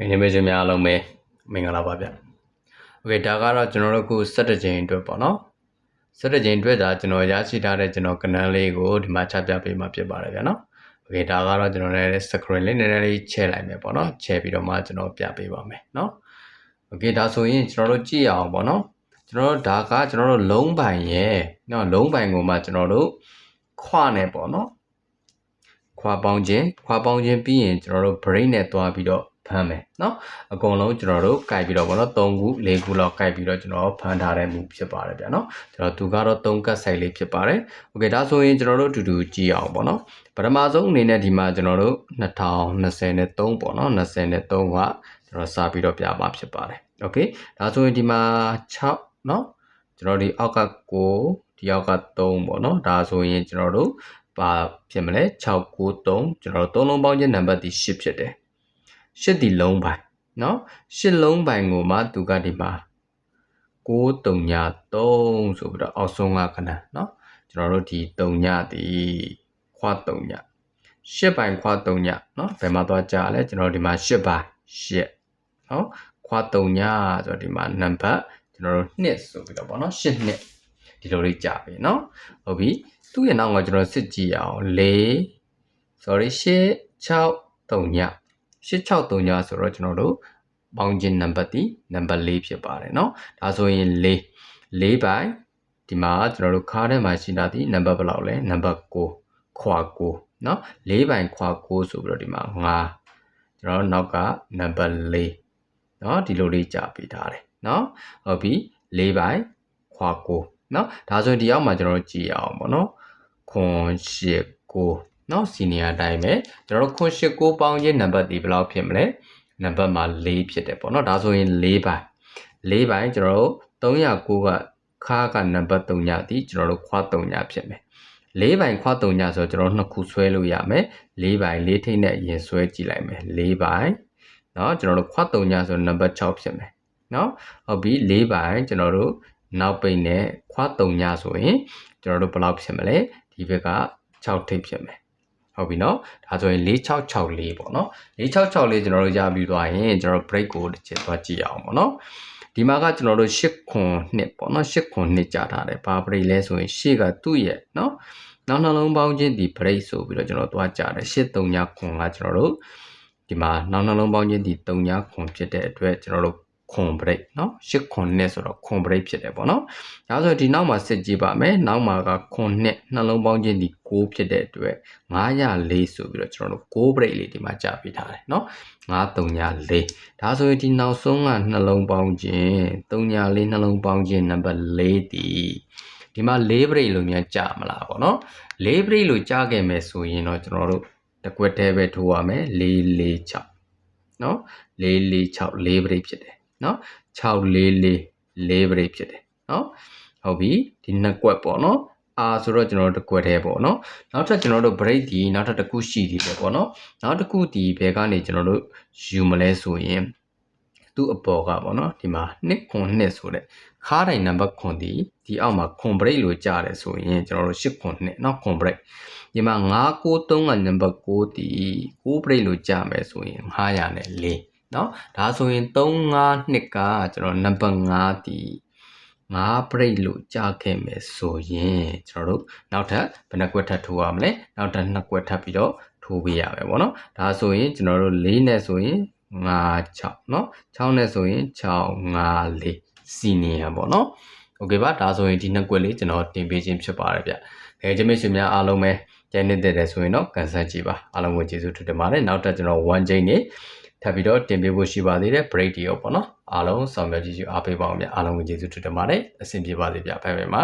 ဒီနေ့ပဲရှင်များအားလုံးပဲမင်္ဂလာပါဗျ။ Okay ဒါကတော့ကျွန်တော်တို့ခု17ကြိမ်အတွက်ပေါ့နော်။17ကြိမ်အတွက်ဒါကျွန်တော်ရရှိထားတဲ့ကျွန်တော်ကဏ္ဍလေးကိုဒီမှာချပြပေးမှာဖြစ်ပါတယ်ဗျာနော်။ Okay ဒါကတော့ကျွန်တော်လည်း screen လေးနည်းနည်းလေးချဲ့လိုက်မယ်ပေါ့နော်။ချဲ့ပြီးတော့မှကျွန်တော်ပြပေးပါမယ်နော်။ Okay ဒါဆိုရင်ကျွန်တော်တို့ကြည့်ရအောင်ပေါ့နော်။ကျွန်တော်တို့ဒါကကျွန်တော်တို့လုံးပိုင်ရဲ့နော်လုံးပိုင်ကိုမှကျွန်တော်တို့ခွနဲ့ပေါ့နော်။ခွာပေါင်းခြင်းခွာပေါင်းခြင်းပြီးရင်ကျွန်တော်တို့ brain နဲ့တွားပြီးတော့ ဖမ်းမယ်เนาะအကုန်လုံးကျွန်တော်တို့ကြိုက်ပြီးတော့ဗောနော်3ခု4ခုလောက်ကြိုက်ပြီးတော့ကျွန်တော်ဖမ်းထားတဲ့မူဖြစ်ပါတယ်ဗျာเนาะကျွန်တော်သူကတော့3ကတ်ဆိုင်လေးဖြစ်ပါတယ်โอเคဒါဆိုရင်ကျွန်တော်တို့အတူတူကြည့်အောင်ဗောနော်ပထမဆုံးအနေနဲ့ဒီမှာကျွန်တော်တို့2023ပေါ့နော်23ကကျွန်တော်စာပြီးတော့ပြပါဖြစ်ပါတယ်โอเคဒါဆိုရင်ဒီမှာ6เนาะကျွန်တော်ဒီအောက်က9ဒီအောက်က3ပေါ့နော်ဒါဆိုရင်ကျွန်တော်တို့ပါဖြစ်မလဲ693ကျွန်တော်တို့3လုံးပေါင်းခြင်းနံပါတ်ဒီ10ဖြစ်တယ် ရှစ်ဒီလုံးပိုင်เนาะရှစ်လုံးပိုင်ကိုမှသူကဒီမှာ6 3ည3ဆိုပြီးတော့အောက်ဆုံးကခဏเนาะကျွန်တော်တို့ဒီ3ညဒီခွာ3ညရှစ်ပိုင်ခွာ3ညเนาะဘယ်မှာသွားကြလဲကျွန်တော်ဒီမှာရှစ်ပိုင်ရှစ်เนาะခွာ3ညဆိုတော့ဒီမှာနံပါတ်ကျွန်တော်တို့2ဆိုပြီးတော့ဗောနော်8နှစ်ဒီလိုလေးကြာပြီเนาะဟုတ်ပြီသူ့ရဲ့နောက်ကကျွန်တော်စစ်ကြည့်အောင်4 sorry 8 6 3ည 863ညဆိုတော့ကျွန်တော်တို့ပေါင်းခြင်းနံပါတ်ဒီနံပါတ်4ဖြစ်ပါတယ်เนาะဒါဆိုရင်4 4ပိုင်းဒီမှာကျွန်တော်တို့ခါးထဲမှာရှိတာဒီနံပါတ်ဘယ်လောက်လဲနံပါတ်6ခွာ9เนาะ4ပိုင်းခွာ9ဆိုပြီးတော့ဒီမှာ5ကျွန်တော်တို့နောက်ကနံပါတ်4เนาะဒီလိုလေးကြာပေးထားတယ်เนาะဟုတ်ပြီ4ပိုင်းခွာ9เนาะဒါဆိုရင်ဒီအောက်မှာကျွန်တော်တို့ကြည့်ရအောင်ပေါ့เนาะခွန်8 9 เนาะစီနီယာအတိုင်းပဲကျွန်တော်တို့ခွန်8 9ပေါင်းခြင်းနံပါတ်ဒီဘယ်လောက်ဖြစ်မလဲနံပါတ်မှာ4ဖြစ်တယ်ပေါ့เนาะဒါဆိုရင်4ပိုင်း4ပိုင်းကျွန်တော်တို့309ကခါကနံပါတ်3ညဒီကျွန်တော်တို့ခွာ3ညဖြစ်မယ်၄ပိုင်ခွာ3ညဆိုတော့ကျွန်တော်နှစ်ခုဆွဲလို့ရမယ်၄ပိုင်၄ထိပ်နဲ့အရင်ဆွဲကြည့်လိုက်မယ်၄ပိုင်เนาะကျွန်တော်တို့ခွာ3ညဆိုနံပါတ်6ဖြစ်မယ်เนาะဟုတ်ပြီ၄ပိုင်ကျွန်တော်တို့နောက်ပိတ်နဲ့ခွာ3ညဆိုရင်ကျွန်တော်တို့ဘယ်လောက်ဖြစ်မလဲဒီဘက်က6ထိပ်ဖြစ်မယ် ဟုတ်ပြီနော်ဒါဆိုရင်4664ပေါ့နော်4664ကျွန်တော်တို့ရပြီးသွားရင်ကျွန်တော် break ကိုတစ်ချက်သွားကြည့်အောင်ပေါ့နော်ဒီမှာကကျွန်တော်တို့8ခွန်နှစ်ပေါ့နော်8ခွန်နှစ်ကြာထားတယ်ဘာ break လဲဆိုရင်ရှေ့ကသူ့ရဲ့နော်နောက်နှလုံးပေါင်းချင်းဒီ break ဆိုပြီးတော့ကျွန်တော်သွားကြတယ်839ခွန်ကကျွန်တော်တို့ဒီမှာနောက်နှလုံးပေါင်းချင်းဒီ3ခွန်ဖြစ်တဲ့အတွက်ကျွန်တော်တို့ ခွန်ဘရိတ်เนาะရှစ်ခွန်နှစ်ဆိုတော့ခွန်ဘရိတ်ဖြစ်တယ်ပေါ့နော်ဒါဆိုဒီနောက်မှာစစ်ကြည့်ပါမယ်နောက်မှာကခွန်နှစ်နှလုံးပေါင်းခြင်းဒီ6ဖြစ်တဲ့အတွက်904ဆိုပြီးတော့ကျွန်တော်တို့6ဘရိတ်လေးဒီမှာကြာပေးထားတယ်เนาะ9304ဒါဆိုရင်ဒီနောက်ဆုံးကနှလုံးပေါင်းခြင်း34နှလုံးပေါင်းခြင်းနံပါတ်4ဒီဒီမှာ4ဘရိတ်လို့များကြာမလားပေါ့နော်4ဘရိတ်လို့ကြာခဲ့မယ်ဆိုရင်တော့ကျွန်တော်တို့တကွက်သေးပဲထိုးရမယ်446เนาะ446 4ဘရိတ်ဖြစ်တယ် နော်644 leverage ဖြစ်တယ်နော်ဟုတ်ပြီဒီနှစ်ကွက်ပေါ့နော် R ဆိုတော့ကျွန်တော်တို့တစ်ကွက်တည်းပေါ့နော်နောက်ထပ်ကျွန်တော်တို့ break ဒီနောက်ထပ်တစ်ခုရှိသေးတယ်ပေါ့နော်နောက်တစ်ခုဒီဘယ်ကနေကျွန်တော်တို့ယူမလဲဆိုရင်သူ့အပေါ်ကပေါ့နော်ဒီမှာ2ခွန်2ဆိုတဲ့ခါတိုင်းနံပါတ်ခွန်ဒီဒီအောက်မှာခွန် break လို့ကြားတယ်ဆိုရင်ကျွန်တော်တို့6ခွန်2နော်ခွန် break ဒီမှာ9 9 3ကနံပါတ်6ဒီ6 break လို့ကြားမယ်ဆိုရင်900နဲ့4 เนาะဒါဆိုရင်35နှစ်ကကျွန်တော်နံပါတ်5ဒီ5 break လို့ကြားခဲ့မယ်ဆိုရင်ကျွန်တော်တို့နောက်ထပ်ဘယ်နှကွက်ထပ်ထိုးရမလဲနောက်ထပ်2ကွက်ထပ်ပြီးတော့ထိုးပေးရမယ်ပေါ့နော်ဒါဆိုရင်ကျွန်တော်တို့4နဲ့ဆိုရင်5 6เนาะ6နဲ့ဆိုရင်6 5 4စီနီယံပေါ့နော်โอเคပါဒါဆိုရင်ဒီနှစ်ကွက်လေးကျွန်တော်တင်ပေးခြင်းဖြစ်ပါတယ်ဗျ။အဲကျွန်မရှင်များအားလုံးပဲကျန်နေတဲ့တယ်ဆိုရင်တော့ကန်ဆယ်ကြည့်ပါအားလုံးကိုကျေးဇူးတင်ပါတယ်နောက်ထပ်ကျွန်တော်1ချိန်နေ ထပ်ပြီးတော့တင်ပေးဖို့ရှိပါသေးတယ် break တွေရောပေါ့နော်အားလုံးဆောင်ရွက်ကြည့်ကြအားပေးပါအောင်ဗျအားလုံးကိုကျေးဇူးတင်ပါတယ်အဆင်ပြေပါစေဗျဘိုင်ဘိုင်ပါ